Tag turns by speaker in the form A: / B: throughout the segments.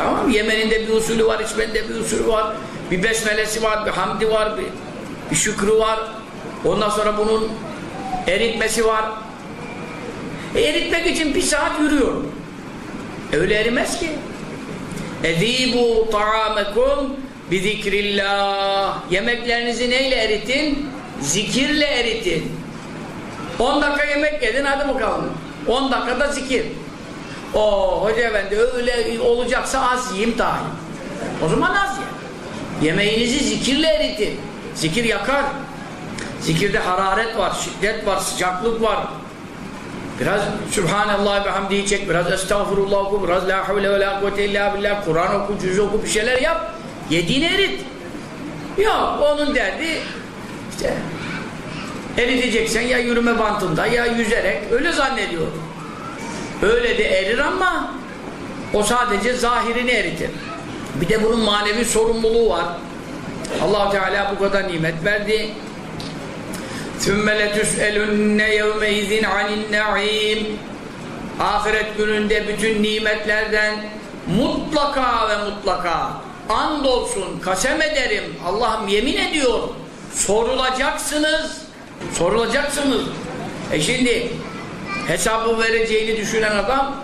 A: Tamam mı? Yemeninde bir usulü var, içmeninde bir usulü var. Bir besmelesi var, bir hamdi var, bir, bir şükrü var. Ondan sonra bunun eritmesi var. E, eritmek için bir saat yürüyor. Öyle erimez ki. Edibu ta'amekum bi zikrillah. Yemeklerinizi neyle eritin? Zikirle eritin. 10 dakika yemek yedin hadi bakalım. 10 dakikada zikir. O hoca efendi öyle olacaksa az yiyeyim daha iyi. O zaman az ye. Yemeğinizi zikirle eritin. Zikir yakar. Zikirde hararet var, şiddet var, sıcaklık var. Biraz Subhanallah ve hamdihi çek, biraz Estağfurullah oku, biraz La havle ve la kuvvete illa billah, Kur'an oku, cüz oku, bir şeyler yap. Yediğini erit. Yok, onun derdi işte eriteceksen ya yürüme bantında ya yüzerek öyle zannediyor. Öyle de erir ama o sadece zahirini eritir. Bir de bunun manevi sorumluluğu var. allah Teala bu kadar nimet verdi. ثُمَّ لَتُسْأَلُنَّ يَوْمَئِذٍ عَنِ النَّعِيمِ Ahiret gününde bütün nimetlerden mutlaka ve mutlaka andolsun, kasem ederim, Allah'ım yemin ediyor, sorulacaksınız. Sorulacaksınız. E şimdi hesabı vereceğini düşünen adam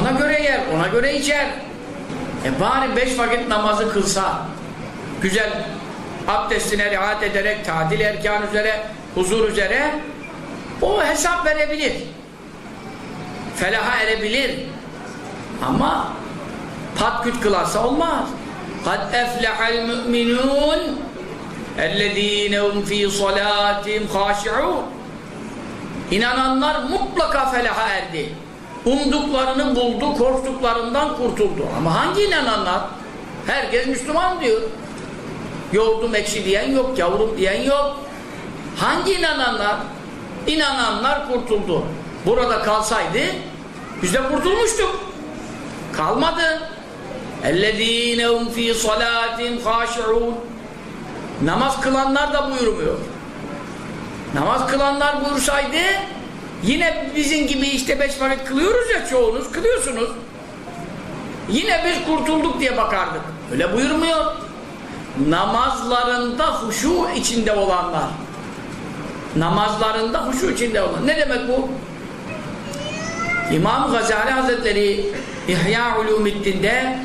A: ona göre yer, ona göre içer. E bari beş vakit namazı kılsa, güzel abdestine riayet ederek, tadil erkan üzere, huzur üzere o hesap verebilir. Felaha erebilir. Ama pat küt kılarsa olmaz. قَدْ اَفْلَحَ الْمُؤْمِنُونَ اَلَّذ۪ينَ هُمْ ف۪ي صَلَاتِهِمْ خَاشِعُونَ İnananlar mutlaka felaha erdi. Umduklarını buldu, korktuklarından kurtuldu. Ama hangi inananlar? Herkes Müslüman diyor. Yoğurdum ekşi diyen yok, yavrum diyen yok. Hangi inananlar? İnananlar kurtuldu. Burada kalsaydı biz de kurtulmuştuk. Kalmadı. اَلَّذ۪ينَ هُمْ ف۪ي صَلَاتٍ خَاشِعُونَ Namaz kılanlar da buyurmuyor. Namaz kılanlar buyursaydı yine bizim gibi işte beş vakit kılıyoruz ya çoğunuz kılıyorsunuz. Yine biz kurtulduk diye bakardık. Öyle buyurmuyor. Namazlarında huşu içinde olanlar. Namazlarında huşu içinde olan. Ne demek bu? İmam Gazali Hazretleri İhya Ulumiddin'de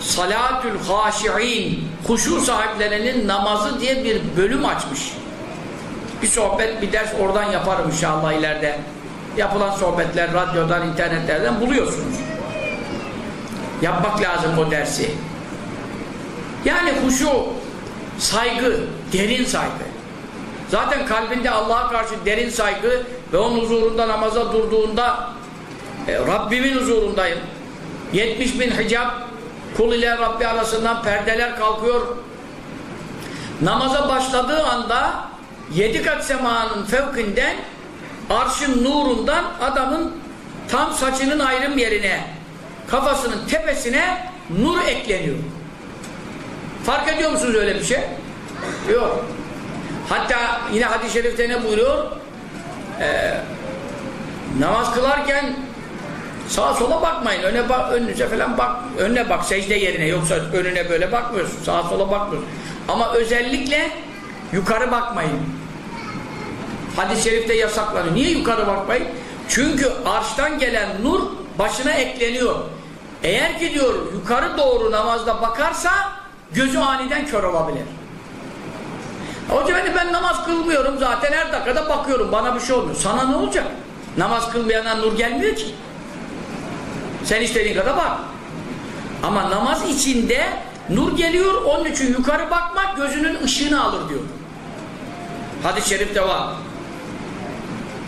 A: Salatül Haşi'in huşu sahiplerinin namazı diye bir bölüm açmış. Bir sohbet, bir ders oradan yaparım inşallah ileride. Yapılan sohbetler radyodan, internetlerden buluyorsunuz. Yapmak lazım o dersi. Yani huşu, saygı, derin saygı. Zaten kalbinde Allah'a karşı derin saygı ve onun huzurunda namaza durduğunda e, Rabbimin huzurundayım. 70 bin hicab kul ile Rabbi arasından perdeler kalkıyor. Namaza başladığı anda yedi kat semanın fevkinden arşın nurundan adamın tam saçının ayrım yerine kafasının tepesine nur ekleniyor. Fark ediyor musunuz öyle bir şey? Yok. Hatta yine hadis-i şerifte ne buyuruyor? Ee, namaz kılarken sağa sola bakmayın. Öne bak, önünüze falan bak. Önüne bak secde yerine. Yoksa önüne böyle bakmıyorsun. Sağa sola bakmıyorsun. Ama özellikle yukarı bakmayın. Hadis-i şerifte yasaklanıyor. Niye yukarı bakmayın? Çünkü arştan gelen nur başına ekleniyor. Eğer ki diyor yukarı doğru namazda bakarsa gözü aniden kör olabilir. Hoca beni ben namaz kılmıyorum zaten her dakikada bakıyorum bana bir şey olmuyor. Sana ne olacak? Namaz kılmayana nur gelmiyor ki. Sen istediğin kadar bak. Ama namaz içinde nur geliyor onun için yukarı bakmak gözünün ışığını alır diyor. Hadis-i şerifte var.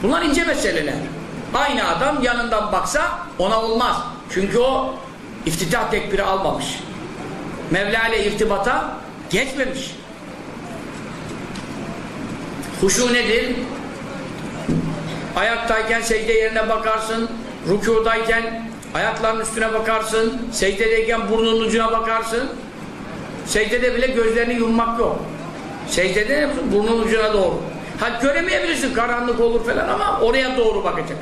A: Bunlar ince meseleler. Aynı adam yanından baksa ona olmaz. Çünkü o iftitah tekbiri almamış. Mevla ile irtibata geçmemiş. Huşu nedir? Ayaktayken secde yerine bakarsın, rükudayken ayakların üstüne bakarsın, secdedeyken burnunun ucuna bakarsın. Secdede bile gözlerini yummak yok. Secdede ne yapıyorsun? Burnun ucuna doğru. Ha göremeyebilirsin, karanlık olur falan ama oraya doğru bakacak.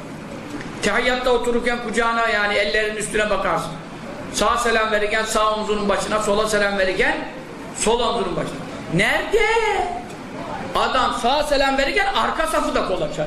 A: Tehiyyatta otururken kucağına yani ellerin üstüne bakarsın. Sağ selam verirken sağ omzunun başına, sola selam verirken sol omzunun başına. Nerede? Adam sağ selam verirken arka safı da kol açar.